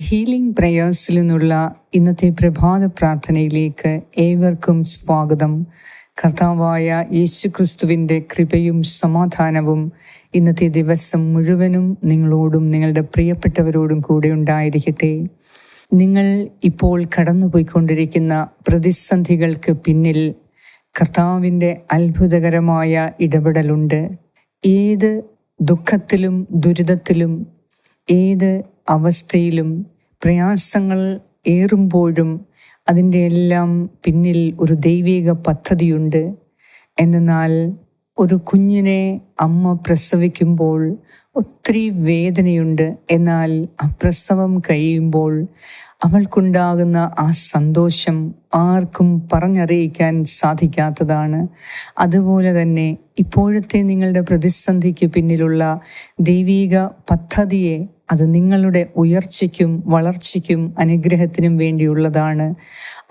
Healing പ്രയേഴ്സിൽ നിന്നുള്ള ഇന്നത്തെ പ്രഭാത പ്രാർത്ഥനയിലേക്ക് ഏവർക്കും സ്വാഗതം. കർത്താവായ യേശു ക്രിസ്തുവിന്റെ കൃപയും സമാധാനവും ഇന്നത്തെ ദിവസം മുഴുവനും നിങ്ങളോടും നിങ്ങളുടെ പ്രിയപ്പെട്ടവരോടും കൂടെ ഉണ്ടായിരിക്കട്ടെ. നിങ്ങൾ ഇപ്പോൾ കടന്നുപോയിക്കൊണ്ടിരിക്കുന്ന പ്രതിസന്ധികൾക്ക് പിന്നിൽ കർത്താവിന്റെ അത്ഭുതകരമായ ഇടപെടലുണ്ട്. ഏത് ദുഃഖത്തിലും ദുരിതത്തിലും ഏത് അവസ്ഥയിലും പ്രയാസങ്ങൾ ഏറുമ്പോഴും അതിന്റെ എല്ലാം പിന്നിൽ ഒരു ദൈവിക പദ്ധതിയുണ്ട്. എന്നാൽ ഒരു കുഞ്ഞിനെ അമ്മ പ്രസവിക്കുമ്പോൾ ഒത്തിരി വേദനയുണ്ട്. എന്നാൽ ആ പ്രസവം കഴിയുമ്പോൾ അവൾക്കുണ്ടാകുന്ന ആ സന്തോഷം ആർക്കും പറഞ്ഞറിയിക്കാൻ സാധിക്കാത്തതാണ്. അതുപോലെ തന്നെ ഇപ്പോഴത്തെ നിങ്ങളുടെ പ്രതിസന്ധിക്ക് പിന്നിലുള്ള ദൈവീക പദ്ധതിയെ അത് നിങ്ങളുടെ ഉയർച്ചയ്ക്കും വളർച്ചയ്ക്കും അനുഗ്രഹത്തിനും വേണ്ടിയുള്ളതാണ്.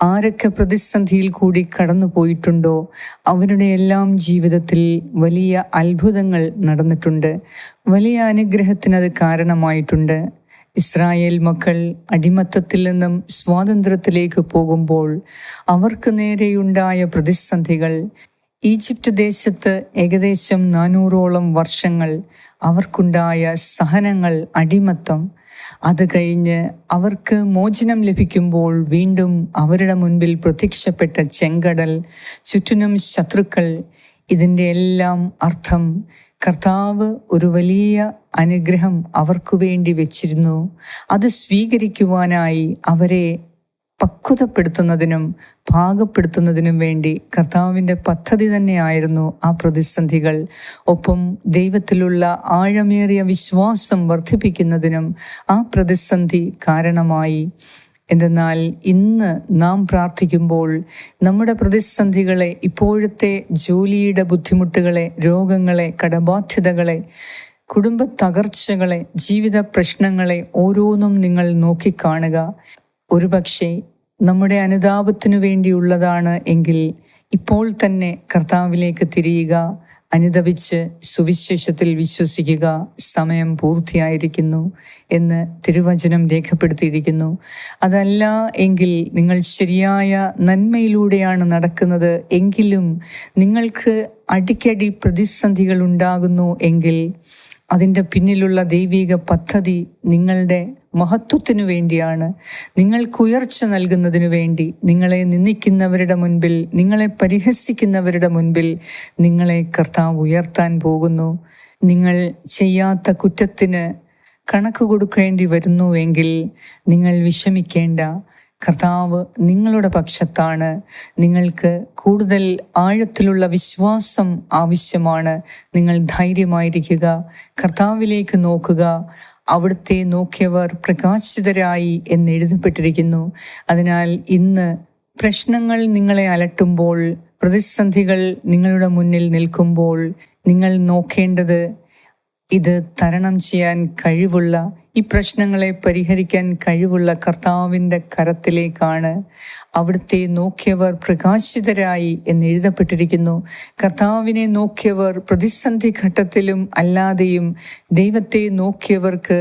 ആരൊക്കെ പ്രതിസന്ധിയിൽ കൂടി കടന്നു പോയിട്ടുണ്ടോ അവരുടെ എല്ലാം ജീവിതത്തിൽ വലിയ അത്ഭുതങ്ങൾ നടന്നിട്ടുണ്ട്. വലിയ അനുഗ്രഹത്തിന് അത് കാരണമായിട്ടുണ്ട്. ഇസ്രായേൽ മക്കൾ അടിമത്തത്തിൽ നിന്നും സ്വാതന്ത്ര്യത്തിലേക്ക് പോകുമ്പോൾ അവർക്ക് നേരെയുണ്ടായ പ്രതിസന്ധികൾ ഈജിപ്റ്റ് ദേശത്ത് ഏകദേശം നാനൂറോളം വർഷങ്ങൾ അവർക്കുണ്ടായ സഹനങ്ങൾ അടിമത്തം അത് കഴിഞ്ഞ് അവർക്ക് മോചനം ലഭിക്കുമ്പോൾ വീണ്ടും അവരുടെ മുൻപിൽ പ്രത്യക്ഷപ്പെട്ട ചെങ്കടൽ ചുറ്റിനും ശത്രുക്കൾ ഇതിന്റെ എല്ലാം അർത്ഥം കർത്താവ് ഒരു വലിയ അനുഗ്രഹം അവർക്കു വേണ്ടി വെച്ചിരുന്നു. അത് സ്വീകരിക്കുവാനായി അവരെ പക്വതപ്പെടുത്തുന്നതിനും പാകപ്പെടുത്തുന്നതിനും വേണ്ടി കർത്താവിന്റെ പദ്ധതി തന്നെയായിരുന്നു ആ പ്രതിസന്ധികൾ. ഒപ്പം ദൈവത്തിലുള്ള ആഴമേറിയ വിശ്വാസം വർദ്ധിപ്പിക്കുന്നതിനും ആ പ്രതിസന്ധി കാരണമായി. എന്തെന്നാൽ ഇന്ന് നാം പ്രാർത്ഥിക്കുമ്പോൾ നമ്മുടെ പ്രതിസന്ധികളെ ഇപ്പോഴത്തെ ജോലിയുടെ ബുദ്ധിമുട്ടുകളെ രോഗങ്ങളെ കടബാധ്യതകളെ കുടുംബ തകർച്ചകളെ ജീവിത പ്രശ്നങ്ങളെ ഓരോന്നും നിങ്ങൾ നോക്കിക്കാണുക. ഒരുപക്ഷെ നമ്മുടെ അനുതാപത്തിനു വേണ്ടിയുള്ളതാണ് എങ്കിൽ ഇപ്പോൾ തന്നെ കർത്താവിലേക്ക് തിരിയുക അനുദവിച്ച് സുവിശേഷത്തിൽ വിശ്വസിക്കുക സമയം പൂർത്തിയായിരിക്കുന്നു എന്ന് തിരുവചനം രേഖപ്പെടുത്തിയിരിക്കുന്നു. അതല്ല എങ്കിൽ നിങ്ങൾ ശരിയായ നന്മയിലൂടെയാണ് നടക്കുന്നത് എങ്കിലും നിങ്ങൾക്ക് അടിക്കടി പ്രതിസന്ധികൾ ഉണ്ടാകുന്നു എങ്കിൽ അതിന്റെ പിന്നിലുള്ള ദൈവിക പദ്ധതി നിങ്ങളുടെ മഹത്വത്തിനു വേണ്ടിയാണ്. നിങ്ങൾക്ക് ഉയർച്ച നൽകുന്നതിനു വേണ്ടി നിങ്ങളെ നിന്ദിക്കുന്നവരുടെ മുൻപിൽ നിങ്ങളെ പരിഹസിക്കുന്നവരുടെ മുൻപിൽ നിങ്ങളെ കർത്താവ് ഉയർത്താൻ പോകുന്നു. നിങ്ങൾ ചെയ്യാത്ത കുറ്റത്തിന് കണക്ക് കൊടുക്കേണ്ടി വരുന്നുവെങ്കിൽ നിങ്ങൾ വിഷമിക്കേണ്ട. കർത്താവ് നിങ്ങളുടെ പക്ഷത്താണ്. നിങ്ങൾക്ക് കൂടുതൽ ആഴത്തിലുള്ള വിശ്വാസം ആവശ്യമാണ്. നിങ്ങൾ ധൈര്യമായിരിക്കുക. കർത്താവിലേക്ക് നോക്കുക. അവിടുത്തെ നോക്കിയവർ പ്രകാശിതരായി എന്ന് എഴുതപ്പെട്ടിരിക്കുന്നു. അതിനാൽ ഇന്ന് പ്രശ്നങ്ങൾ നിങ്ങളെ അലട്ടുമ്പോൾ പ്രതിസന്ധികൾ നിങ്ങളുടെ മുന്നിൽ നിൽക്കുമ്പോൾ നിങ്ങൾ നോക്കേണ്ടത് ഇത് തരണം ചെയ്യാൻ കഴിവുള്ള ഈ പ്രശ്നങ്ങളെ പരിഹരിക്കാൻ കഴിവുള്ള കർത്താവിന്റെ കരത്തിലേക്കാണ് അവിടുത്തെ നോക്കിയവർ പ്രകാശിതരായി എന്ന് എഴുതപ്പെട്ടിരിക്കുന്നു. കർത്താവിനെ നോക്കിയവർ പ്രതിസന്ധി ഘട്ടത്തിലും അല്ലാതെയും ദൈവത്തെ നോക്കിയവർക്ക്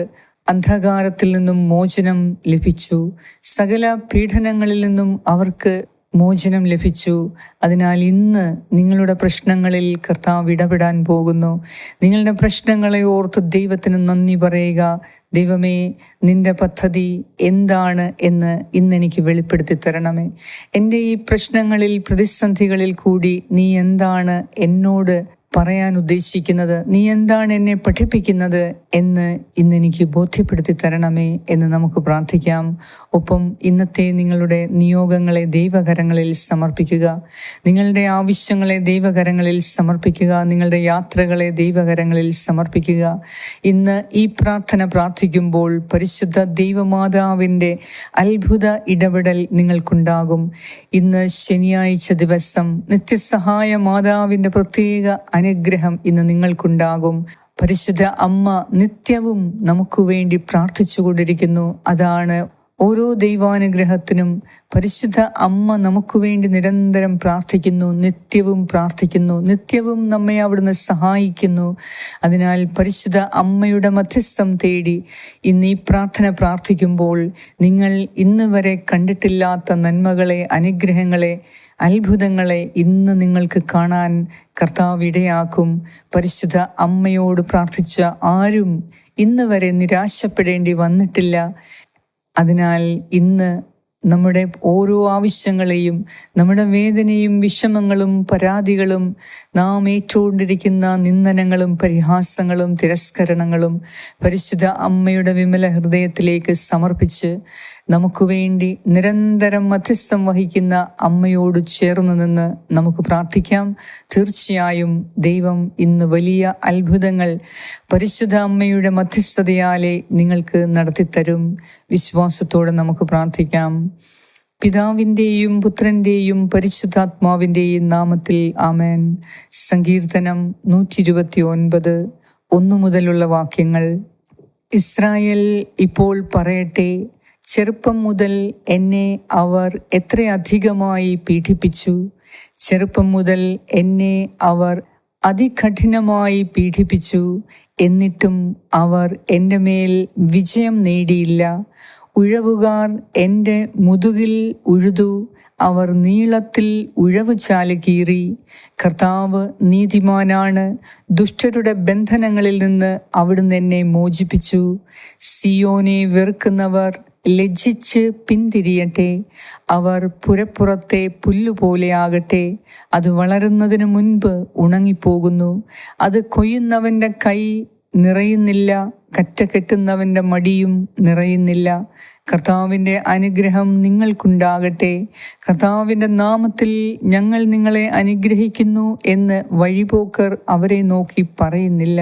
അന്ധകാരത്തിൽ നിന്നും മോചനം ലഭിച്ചു. സകല പീഡനങ്ങളിൽ നിന്നും അവർക്ക് മോചനം ലഭിച്ചു. അതിനാൽ ഇന്ന് നിങ്ങളുടെ പ്രശ്നങ്ങളിൽ കർത്താവ് ഇടപെടാൻ പോകുന്നു. നിങ്ങളുടെ പ്രശ്നങ്ങളെ ഓർത്ത് ദൈവത്തിന് നന്ദി പറയുക. ദൈവമേ നിന്റെ പദ്ധതി എന്താണ് എന്ന് ഇന്ന് എനിക്ക് വെളിപ്പെടുത്തി തരണമേ. എന്റെ ഈ പ്രശ്നങ്ങളിൽ പ്രതിസന്ധികളിൽ കൂടി നീ എന്താണ് എന്നോട് പറയാൻ ഉദ്ദേശിക്കുന്നത് നീ എന്താണ് എന്നെ പഠിപ്പിക്കുന്നത് എന്ന് ഇന്ന് എനിക്ക് ബോധ്യപ്പെടുത്തി തരണമേ എന്ന് നമുക്ക് പ്രാർത്ഥിക്കാം. ഒപ്പം ഇന്നത്തെ നിങ്ങളുടെ നിയോഗങ്ങളെ ദൈവകരങ്ങളിൽ സമർപ്പിക്കുക. നിങ്ങളുടെ ആവശ്യങ്ങളെ ദൈവകരങ്ങളിൽ സമർപ്പിക്കുക. നിങ്ങളുടെ യാത്രകളെ ദൈവകരങ്ങളിൽ സമർപ്പിക്കുക. ഇന്ന് ഈ പ്രാർത്ഥന പ്രാർത്ഥിക്കുമ്പോൾ പരിശുദ്ധ ദൈവമാതാവിന്റെ അത്ഭുത ഇടപെടൽ നിങ്ങൾക്കുണ്ടാകും. ഇന്ന് ശനിയാഴ്ച ദിവസം നിത്യസഹായ മാതാവിന്റെ പ്രത്യേക അനുഗ്രഹം ഇന്ന് നിങ്ങൾക്കുണ്ടാകും. പരിശുദ്ധ അമ്മ നിത്യവും നമുക്ക് വേണ്ടി പ്രാർത്ഥിച്ചു കൊണ്ടിരിക്കുന്നു. അതാണ് ഓരോ ദൈവാനുഗ്രഹത്തിനും പരിശുദ്ധ അമ്മ നമുക്ക് വേണ്ടി നിരന്തരം പ്രാർത്ഥിക്കുന്നു നിത്യവും പ്രാർത്ഥിക്കുന്നു നിത്യവും നമ്മെ അവിടുന്ന് സഹായിക്കുന്നു. അതിനാൽ പരിശുദ്ധ അമ്മയുടെ മധ്യസ്ഥം തേടി ഇന്ന് ഈ പ്രാർത്ഥന പ്രാർത്ഥിക്കുമ്പോൾ നിങ്ങൾ ഇന്ന് വരെ കണ്ടിട്ടില്ലാത്ത നന്മകളെ അനുഗ്രഹങ്ങളെ അത്ഭുതങ്ങളെ ഇന്ന് നിങ്ങൾക്ക് കാണാൻ കർത്താവ് ഇടയാക്കും. പരിശുദ്ധ അമ്മയോട് പ്രാർത്ഥിച്ച ആരും ഇന്ന് വരെ നിരാശപ്പെടേണ്ടി വന്നിട്ടില്ല. അതിനാൽ ഇന്ന് നമ്മുടെ ഓരോ ആവശ്യങ്ങളെയും നമ്മുടെ വേദനയും വിഷമങ്ങളും പരാതികളും നാം ഏറ്റുകൊണ്ടിരിക്കുന്ന നിന്ദനങ്ങളും പരിഹാസങ്ങളും തിരസ്കരണങ്ങളും പരിശുദ്ധ അമ്മയുടെ വിമല ഹൃദയത്തിലേക്ക് സമർപ്പിച്ച് നമുക്ക് വേണ്ടി നിരന്തരം മധ്യസ്ഥം വഹിക്കുന്ന അമ്മയോട് ചേർന്ന് നിന്ന് നമുക്ക് പ്രാർത്ഥിക്കാം. തീർച്ചയായും ദൈവം ഇന്ന് വലിയ അത്ഭുതങ്ങൾ പരിശുദ്ധ അമ്മയുടെ മധ്യസ്ഥതയാലെ നിങ്ങൾക്ക് നടത്തിത്തരും. വിശ്വാസത്തോടെ നമുക്ക് പ്രാർത്ഥിക്കാം. പിതാവിന്റെയും പുത്രന്റെയും പരിശുദ്ധാത്മാവിന്റെയും നാമത്തിൽ ആമേൻ. സങ്കീർത്തനം നൂറ്റി ഇരുപത്തി ഒൻപത് ഒന്നു മുതലുള്ള വാക്യങ്ങൾ. ഇസ്രായേൽ ഇപ്പോൾ പറയട്ടെ ചെറുപ്പം മുതൽ എന്നെ അവർ എത്രയധികമായി പീഡിപ്പിച്ചു. ചെറുപ്പം മുതൽ എന്നെ അവർ അതികഠിനമായി പീഡിപ്പിച്ചു. എന്നിട്ടും അവർ എന്റെ മേൽ വിജയം നേടിയില്ല. ഉഴവുകാർ എന്റെ മുതുകിൽ ഉഴുതു. അവർ നീളത്തിൽ ഉഴവ് ചാൽ കീറി. കർത്താവ് നീതിമാനാണ്. ദുഷ്ടരുടെ ബന്ധനങ്ങളിൽ നിന്ന് അവിടുന്ന് എന്നെ മോചിപ്പിച്ചു. സിയോനെ വെറുക്കുന്നവർ ലജ്ജിച്ച് പിന്തിരിയട്ടെ. അവർ പുരപ്പുറത്തെ പുല്ലുപോലെയാകട്ടെ അത് വളരുന്നതിന് മുൻപ് ഉണങ്ങിപ്പോകുന്നു. അത് കൊയ്യുന്നവന്റെ കൈ നിറയുന്നില്ല. കറ്റ കെട്ടുന്നവന്റെ മടിയും നിറയുന്നില്ല. കർത്താവിന്റെ അനുഗ്രഹം നിങ്ങൾക്കുണ്ടാകട്ടെ. കർത്താവിന്റെ നാമത്തിൽ ഞങ്ങൾ നിങ്ങളെ അനുഗ്രഹിക്കുന്നു എന്ന് വഴിപോക്കർ അവരെ നോക്കി പറയുന്നില്ല.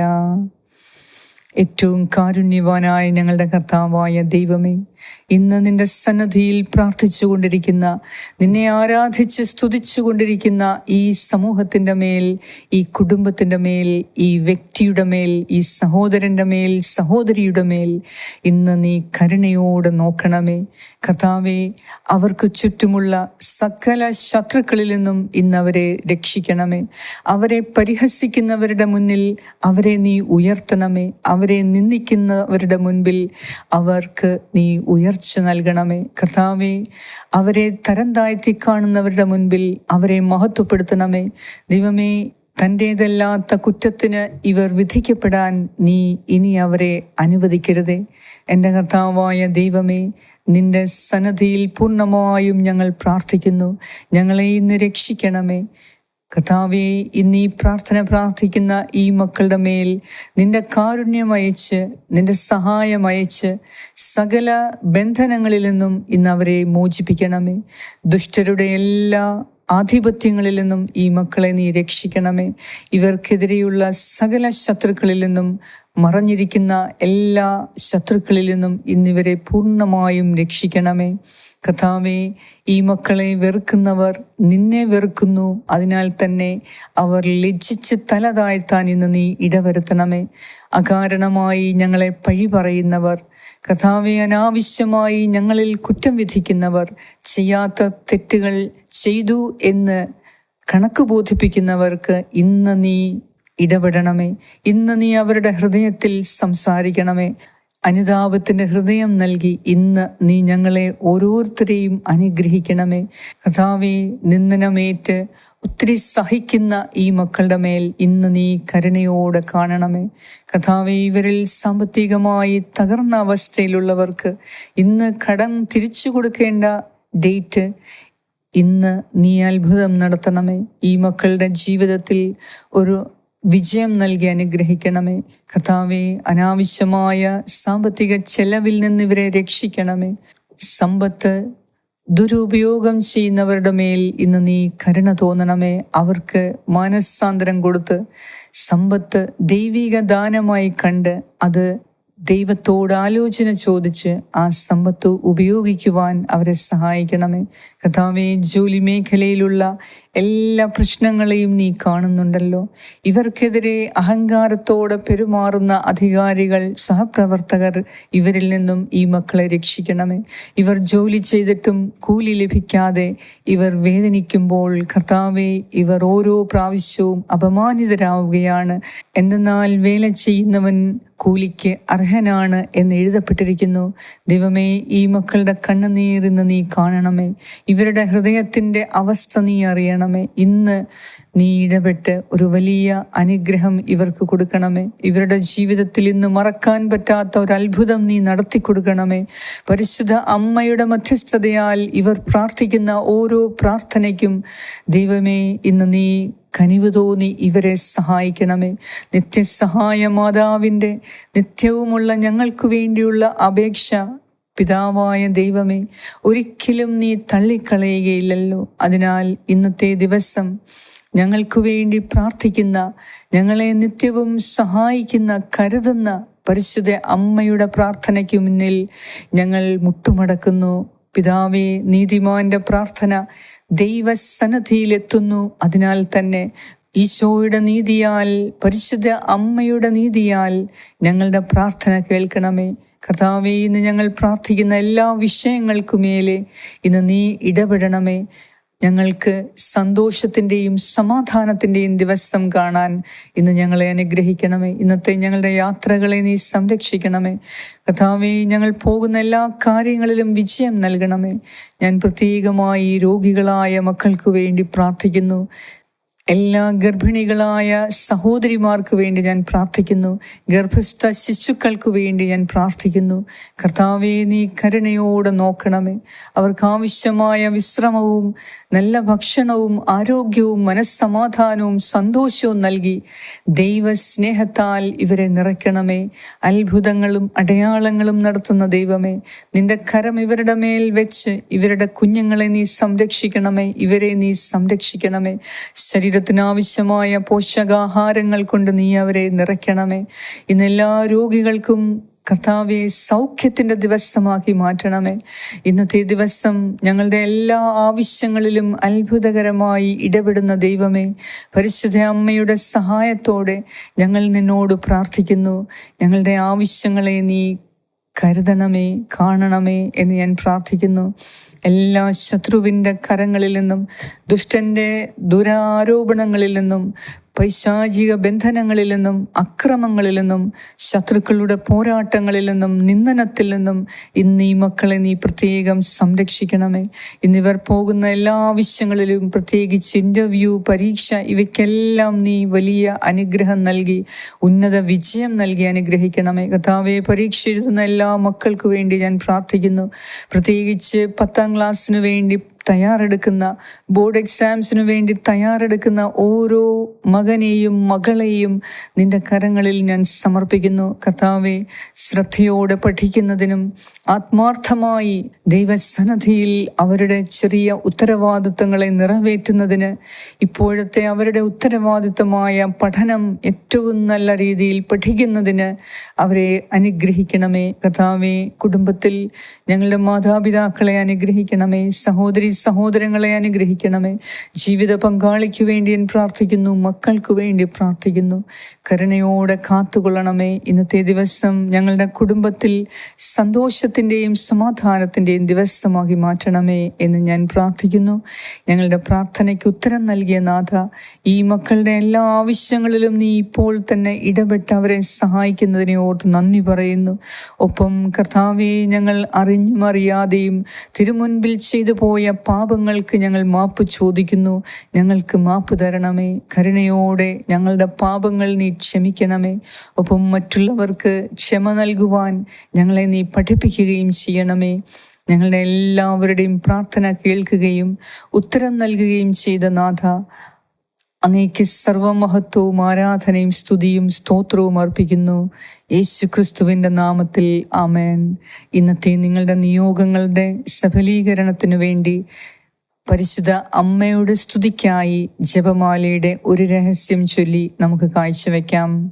ഏറ്റവും കാരുണ്യവാനായ ഞങ്ങളുടെ കർത്താവായ ദൈവമേ ഇന്ന് നിന്റെ സന്നദ്ധിയിൽ പ്രാർത്ഥിച്ചു കൊണ്ടിരിക്കുന്ന നിന്നെ ആരാധിച്ച് സ്തുതിച്ചു കൊണ്ടിരിക്കുന്ന ഈ സമൂഹത്തിന്റെ മേൽ ഈ കുടുംബത്തിന്റെ മേൽ ഈ വ്യക്തിയുടെ മേൽ ഈ സഹോദരന്റെ മേൽ സഹോദരിയുടെ മേൽ ഇന്ന് നീ കരുണയോടെ നോക്കണമേ. കർത്താവേ അവർക്ക് ചുറ്റുമുള്ള സകല ശത്രുക്കളിൽ നിന്നും ഇന്ന് അവരെ രക്ഷിക്കണമേ. അവരെ പരിഹസിക്കുന്നവരുടെ മുന്നിൽ അവരെ നീ ഉയർത്തണമേ. അവരെ നിന്ദിക്കുന്നവരുടെ മുൻപിൽ അവർക്ക് നീ ഉയർച്ച നൽകണമേ. കർത്താവെ അവരെ തരം താഴ്ത്തി കാണുന്നവരുടെ മുൻപിൽ അവരെ മഹത്വപ്പെടുത്തണമേ. ദൈവമേ തന്റേതല്ലാത്ത കുറ്റത്തിന് ഇവർ വിധിക്കപ്പെടാൻ നീ ഇനി അവരെ അനുവദിക്കരുതേ. എന്റെ കർത്താവായ ദൈവമേ നിന്റെ സന്നദ്ധിയിൽ പൂർണമായും ഞങ്ങൾ പ്രാർത്ഥിക്കുന്നു. ഞങ്ങളെ ഇന്ന് രക്ഷിക്കണമേ. കഥാവെ ഇന്ന് ഈ പ്രാർത്ഥന പ്രാർത്ഥിക്കുന്ന ഈ മക്കളുടെ മേൽ നിന്റെ കാരുണ്യം അയച്ച് നിന്റെ സഹായം അയച്ച് സകല ബന്ധനങ്ങളിൽ നിന്നും ഇന്ന് അവരെ മോചിപ്പിക്കണമേ. ദുഷ്ടരുടെ എല്ലാ ആധിപത്യങ്ങളിൽ നിന്നും ഈ മക്കളെ നീ രക്ഷിക്കണമേ. ഇവർക്കെതിരെയുള്ള സകല ശത്രുക്കളിൽ നിന്നും മറഞ്ഞിരിക്കുന്ന എല്ലാ ശത്രുക്കളിൽ നിന്നും ഇന്നിവരെ പൂർണമായും രക്ഷിക്കണമേ. കഥാവെ ഈ മക്കളെ വെറുക്കുന്നവർ നിന്നെ വെറുക്കുന്നു. അതിനാൽ തന്നെ അവർ ലജ്ജിച്ച് തല താഴ്ത്താൻ ഇന്ന് നീ ഇടവരുത്തണമേ. അകാരണമായി ഞങ്ങളെ പഴി പറയുന്നവർ കഥാവെ അനാവശ്യമായി ഞങ്ങളിൽ കുറ്റം വിധിക്കുന്നവർ ചെയ്യാത്ത തെറ്റുകൾ ചെയ്തു എന്ന് കണക്ക് ബോധിപ്പിക്കുന്നവർക്ക് ഇന്ന് നീ ഇടപെടണമേ. ഇന്ന് നീ അവരുടെ ഹൃദയത്തിൽ സംസാരിക്കണമേ. അനുതാപത്തിന്റെ ഹൃദയം നൽകി ഇന്ന് നീ ഞങ്ങളെ ഓരോരുത്തരെയും അനുഗ്രഹിക്കണമേ. കഥാവി നിന്ദനമേറ്റ് ഒത്തിരി സഹിക്കുന്ന ഈ മക്കളുടെ മേൽ ഇന്ന് നീ കരുണയോടെ കാണണമേ. കഥാവെ ഇവരിൽ സാമ്പത്തികമായി തകർന്ന അവസ്ഥയിലുള്ളവർക്ക് ഇന്ന് കടം തിരിച്ചു കൊടുക്കേണ്ട ഡേറ്റ് ഇന്ന് നീ അത്ഭുതം നടത്തണമേ. ഈ മക്കളുടെ ജീവിതത്തിൽ ഒരു വിജയം നൽകി അനുഗ്രഹിക്കണമേ. കർത്താവെ അനാവശ്യമായ സാമ്പത്തിക ചെലവിൽ നിന്ന് ഇവരെ രക്ഷിക്കണമേ. സമ്പത്ത് ദുരുപയോഗം ചെയ്യുന്നവരുടെ മേൽ ഇന്ന് നീ കരുണ തോന്നണമേ. അവർക്ക് മാനസാന്തരം കൊടുത്ത് സമ്പത്ത് ദൈവിക ദാനമായി കണ്ട് അത് ദൈവത്തോട് ആലോചന ചോദിച്ച് ആ സമ്പത്ത് ഉപയോഗിക്കുവാൻ അവരെ സഹായിക്കണമേ. കഥാവേ ജോലി മേഖലയിലുള്ള എല്ലാ പ്രശ്നങ്ങളെയും നീ കാണുന്നുണ്ടല്ലോ. ഇവർക്കെതിരെ അഹങ്കാരത്തോടെ പെരുമാറുന്ന അധികാരികൾ സഹപ്രവർത്തകർ ഇവരിൽ നിന്നും ഈ മക്കളെ രക്ഷിക്കണമേ. ഇവർ ജോലി ചെയ്തിട്ടും കൂലി ലഭിക്കാതെ ഇവർ വേദനിക്കുമ്പോൾ കർത്താവെ ഇവർ ഓരോ പ്രാവശ്യവും അപമാനിതരാവുകയാണ്. എന്നാൽ വേല ചെയ്യുന്നവൻ കൂലിക്ക് അർഹനാണ് എന്ന് എഴുതപ്പെട്ടിരിക്കുന്നു. ദൈവമേ ഈ മക്കളുടെ കണ്ണുനീർ ഇന്ന് നീ കാണണമേ. ഇവരുടെ ഹൃദയത്തിന്റെ അവസ്ഥ നീ അറിയണമേ ഇന്ന് നീ ഇടപെട്ട് ഒരു വലിയ അനുഗ്രഹം ഇവർക്ക് കൊടുക്കണമേ. ഇവരുടെ ജീവിതത്തിൽ ഇന്ന് മറക്കാൻ പറ്റാത്ത ഒരു അത്ഭുതം നീ നടത്തി കൊടുക്കണമേ. പരിശുദ്ധ അമ്മയുടെ മധ്യസ്ഥതയാൽ ഇവർ പ്രാർത്ഥിക്കുന്ന ഓരോ പ്രാർത്ഥനയ്ക്കും ദൈവമേ ഇന്ന് നീ കനിവ് തോന്നി ഇവരെ സഹായിക്കണമേ. നിത്യസഹായ മാതാവിന്റെ നിത്യവുമുള്ള ഞങ്ങൾക്ക് വേണ്ടിയുള്ള അപേക്ഷ പിതാവായ ദൈവമേ ഒരിക്കലും നീ തള്ളിക്കളയുകയില്ലല്ലോ. അതിനാൽ ഇന്നത്തെ ദിവസം ഞങ്ങൾക്ക് വേണ്ടി പ്രാർത്ഥിക്കുന്ന ഞങ്ങളെ നിത്യവും സഹായിക്കുന്ന കരുതുന്ന പരിശുദ്ധ അമ്മയുടെ പ്രാർത്ഥനയ്ക്ക് മുന്നിൽ ഞങ്ങൾ മുട്ടുമടക്കുന്നു. പിതാവേ നീതിമാന്റെ പ്രാർത്ഥന ദൈവസന്നദ്ധിയിലെത്തുന്നു അതിനാൽ തന്നെ ഈശോയുടെ നീതിയാൽ പരിശുദ്ധ അമ്മയുടെ നീതിയാൽ ഞങ്ങളുടെ പ്രാർത്ഥന കേൾക്കണമേ. കർത്താവേ ഇന്ന് ഞങ്ങൾ പ്രാർത്ഥിക്കുന്ന എല്ലാ വിഷയങ്ങൾക്കുമേലെ ഇന്ന് നീ ഇടപെടണമേ. ഞങ്ങൾക്ക് സന്തോഷത്തിന്റെയും സമാധാനത്തിന്റെയും ദിവസം കാണാൻ ഇന്ന് ഞങ്ങളെ അനുഗ്രഹിക്കണമേ. ഇന്നത്തെ ഞങ്ങളുടെ യാത്രകളെ നീ സംരക്ഷിക്കണമേ. കഥാവേ ഞങ്ങൾ പോകുന്ന എല്ലാ കാര്യങ്ങളിലും വിജയം നൽകണമേ. ഞാൻ പ്രത്യേകമായി രോഗികളായ മക്കൾക്ക് വേണ്ടി പ്രാർത്ഥിക്കുന്നു. എല്ലാ ഗർഭിണികളായ സഹോദരിമാർക്ക് വേണ്ടി ഞാൻ പ്രാർത്ഥിക്കുന്നു. ഗർഭസ്ഥ ശിശുക്കൾക്ക് വേണ്ടി ഞാൻ പ്രാർത്ഥിക്കുന്നു. കർത്താവെ നീ കരുണയോടെ നോക്കണമേ. അവർക്ക് ആവശ്യമായ വിശ്രമവും നല്ല ഭക്ഷണവും ആരോഗ്യവും മനസ്സമാധാനവും സന്തോഷവും നൽകി ദൈവസ്നേഹത്താൽ ഇവരെ നിറയ്ക്കണമേ. അത്ഭുതങ്ങളും അടയാളങ്ങളും നടത്തുന്ന ദൈവമേ നിന്റെ കരം ഇവരുടെ മേൽ വെച്ച് ഇവരുടെ കുഞ്ഞുങ്ങളെ നീ സംരക്ഷിക്കണമേ. ഇവരെ നീ സംരക്ഷിക്കണമേ. ശരീരത്തിന് ആവശ്യമായ പോഷകാഹാരങ്ങൾ കൊണ്ട് നീ അവരെ നിറയ്ക്കണമേ. ഇന്ന് എല്ലാ രോഗികൾക്കും കർത്താവെ സൗഖ്യത്തിന്റെ ദിവസമാക്കി മാറ്റണമേ. ഇന്നത്തെ ദിവസം ഞങ്ങളുടെ എല്ലാ ആവശ്യങ്ങളിലും അത്ഭുതകരമായി ഇടപെടുന്ന ദൈവമേ പരിശുദ്ധ അമ്മയുടെ സഹായത്തോടെ ഞങ്ങൾ നിന്നോട് പ്രാർത്ഥിക്കുന്നു. ഞങ്ങളുടെ ആവശ്യങ്ങളെ നീ കരുതണമേ കാണണമേ എന്ന് ഞാൻ പ്രാർത്ഥിക്കുന്നു. എല്ലാ ശത്രുവിന്റെ കരങ്ങളിൽ നിന്നും ദുഷ്ടന്റെ ദുരാരോപണങ്ങളിൽ നിന്നും പൈശാചിക ബന്ധനങ്ങളിൽ നിന്നും അക്രമങ്ങളിൽ നിന്നും ശത്രുക്കളുടെ പോരാട്ടങ്ങളിൽ നിന്നും നിന്ദനത്തിൽ നിന്നും ഇന്ന് ഈ മക്കളെ നീ പ്രത്യേകം സംരക്ഷിക്കണമേ. ഇന്നിവർ പോകുന്ന എല്ലാ ആവശ്യങ്ങളിലും പ്രത്യേകിച്ച് ഇന്റർവ്യൂ പരീക്ഷ ഇവയ്ക്കെല്ലാം നീ വലിയ അനുഗ്രഹം നൽകി ഉന്നത വിജയം നൽകി അനുഗ്രഹിക്കണമേ. കഥാവെ പരീക്ഷ എഴുതുന്ന എല്ലാ മക്കൾക്കു വേണ്ടി ഞാൻ പ്രാർത്ഥിക്കുന്നു. പ്രത്യേകിച്ച് പത്താം ക്ലാസ്സിന് വേണ്ടി തയ്യാറെടുക്കുന്ന ബോർഡ് എക്സാംസിനു വേണ്ടി തയ്യാറെടുക്കുന്ന ഓരോ മകനെയും മകളെയും നിന്റെ കരങ്ങളിൽ ഞാൻ സമർപ്പിക്കുന്നു. കർത്താവെ ശ്രദ്ധയോടെ പഠിക്കുന്നതിനും ആത്മാർത്ഥമായി ദൈവസന്നദ്ധിയിൽ അവരുടെ ചെറിയ ഉത്തരവാദിത്തങ്ങളെ നിറവേറ്റുന്നതിന് ഇപ്പോഴത്തെ അവരുടെ ഉത്തരവാദിത്തമായ പഠനം ഏറ്റവും നല്ല രീതിയിൽ പഠിക്കുന്നതിന് അവരെ അനുഗ്രഹിക്കണമേ. കർത്താവെ കുടുംബത്തിൽ ഞങ്ങളുടെ മാതാപിതാക്കളെ അനുഗ്രഹിക്കണമേ. സഹോദരി സഹോദരങ്ങളെ അനുഗ്രഹിക്കണമേ. ജീവിത പങ്കാളിക്ക് വേണ്ടി ഞാൻ പ്രാർത്ഥിക്കുന്നു മക്കൾക്ക് വേണ്ടി പ്രാർത്ഥിക്കുന്നു. കരുണയോടെ കാത്തുകൊള്ളണമേ. ഇന്നത്തെ ദിവസം ഞങ്ങളുടെ കുടുംബത്തിൽ സന്തോഷത്തിന്റെയും സമാധാനത്തിന്റെയും ദിവസമാക്കി മാറ്റണമേ എന്ന് ഞാൻ പ്രാർത്ഥിക്കുന്നു. ഞങ്ങളുടെ പ്രാർത്ഥനയ്ക്ക് ഉത്തരം നൽകിയ നാഥ ഈ മക്കളുടെ എല്ലാ ആവശ്യങ്ങളിലും നീ ഇപ്പോൾ തന്നെ ഇടപെട്ട് അവരെ സഹായിക്കുന്നതിനെ ഓർത്ത് നന്ദി പറയുന്നു. ഒപ്പം കർത്താവെ ഞങ്ങൾ അറിഞ്ഞും അറിയാതെയും തിരുമുൻപിൽ ചെയ്തു പോയ പാപങ്ങൾക്ക് ഞങ്ങൾ മാപ്പ് ചോദിക്കുന്നു. ഞങ്ങൾക്ക് മാപ്പ് തരണമേ. കരുണയോടെ ഞങ്ങളുടെ പാപങ്ങൾ നീ ക്ഷമിക്കണമേ. ഒപ്പം മറ്റുള്ളവർക്ക് ക്ഷമ നൽകുവാൻ ഞങ്ങളെ നീ പഠിപ്പിക്കുകയും ചെയ്യണമേ. ഞങ്ങളുടെ എല്ലാവരുടെയും പ്രാർത്ഥന കേൾക്കുകയും ഉത്തരം നൽകുകയും ചെയ്ത നാഥ അങ്ങേക്ക് സർവമഹത്വവും ആരാധനയും സ്തുതിയും സ്തോത്രവും അർപ്പിക്കുന്നു. യേശു ക്രിസ്തുവിന്റെ നാമത്തിൽ ആമേൻ. ഇന്നത്തെ നിങ്ങളുടെ നിയോഗങ്ങളുടെ സഫലീകരണത്തിനു വേണ്ടി പരിശുദ്ധ അമ്മയുടെ സ്തുതിക്കായി ജപമാലയുടെ ഒരു രഹസ്യം ചൊല്ലി നമുക്ക് കാഴ്ചവെക്കാം.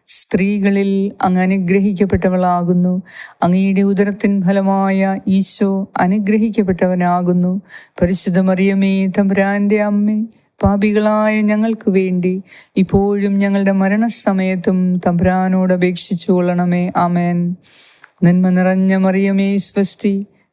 സ്ത്രീകളിൽ അങ്ങ് അനുഗ്രഹിക്കപ്പെട്ടവളാകുന്നു. അങ്ങയുടെ ഉദരത്തിൻ ഫലമായ ഈശോ അനുഗ്രഹിക്കപ്പെട്ടവനാകുന്നു. പരിശുദ്ധ മറിയമേ തമ്പുരാന്റെ അമ്മേ പാപികളായ ഞങ്ങൾക്ക് വേണ്ടി ഇപ്പോഴും ഞങ്ങളുടെ മരണസമയത്തും തമ്പുരാനോട് അപേക്ഷിച്ചു കൊള്ളണമേ ആമേൻ. നന്മ നിറഞ്ഞ മറിയമേ സ്വസ്തി.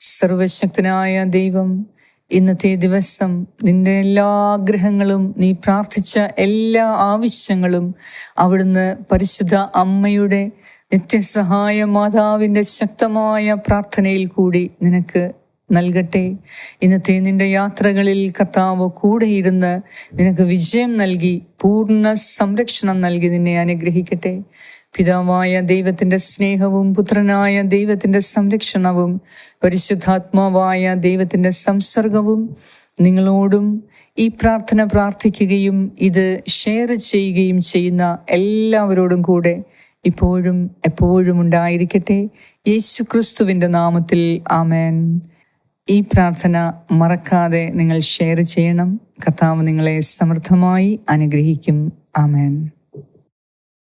സർവശക്തനായ ദൈവം ഇന്നത്തെ ദിവസം നിന്റെ എല്ലാ ആഗ്രഹങ്ങളും നീ പ്രാർത്ഥിച്ച എല്ലാ ആവശ്യങ്ങളും അവിടുന്ന് പരിശുദ്ധ അമ്മയുടെ നിത്യസഹായ മാതാവിന്റെ ശക്തമായ പ്രാർത്ഥനയിൽ കൂടി നിനക്ക് നൽകട്ടെ. ഇന്നത്തെ നിന്റെ യാത്രകളിൽ കർത്താവ് കൂടെ ഇരുന്ന് നിനക്ക് വിജയം നൽകി പൂർണ സംരക്ഷണം നൽകി നിന്നെ അനുഗ്രഹിക്കട്ടെ. പിതാവായ ദൈവത്തിന്റെ സ്നേഹവും പുത്രനായ ദൈവത്തിന്റെ സംരക്ഷണവും പരിശുദ്ധാത്മാവായ ദൈവത്തിന്റെ സംസർഗവും നിങ്ങളോടും ഈ പ്രാർത്ഥന പ്രാർത്ഥിക്കുകയും ഇത് ഷെയർ ചെയ്യുകയും ചെയ്യുന്ന എല്ലാവരോടും കൂടെ ഇപ്പോഴും എപ്പോഴും ഉണ്ടായിരിക്കട്ടെ. യേശു ക്രിസ്തുവിന്റെ നാമത്തിൽ ആമേൻ. ഈ പ്രാർത്ഥന മറക്കാതെ നിങ്ങൾ ഷെയർ ചെയ്യണം. കർത്താവ് നിങ്ങളെ സമൃദ്ധമായി അനുഗ്രഹിക്കും. ആമേൻ.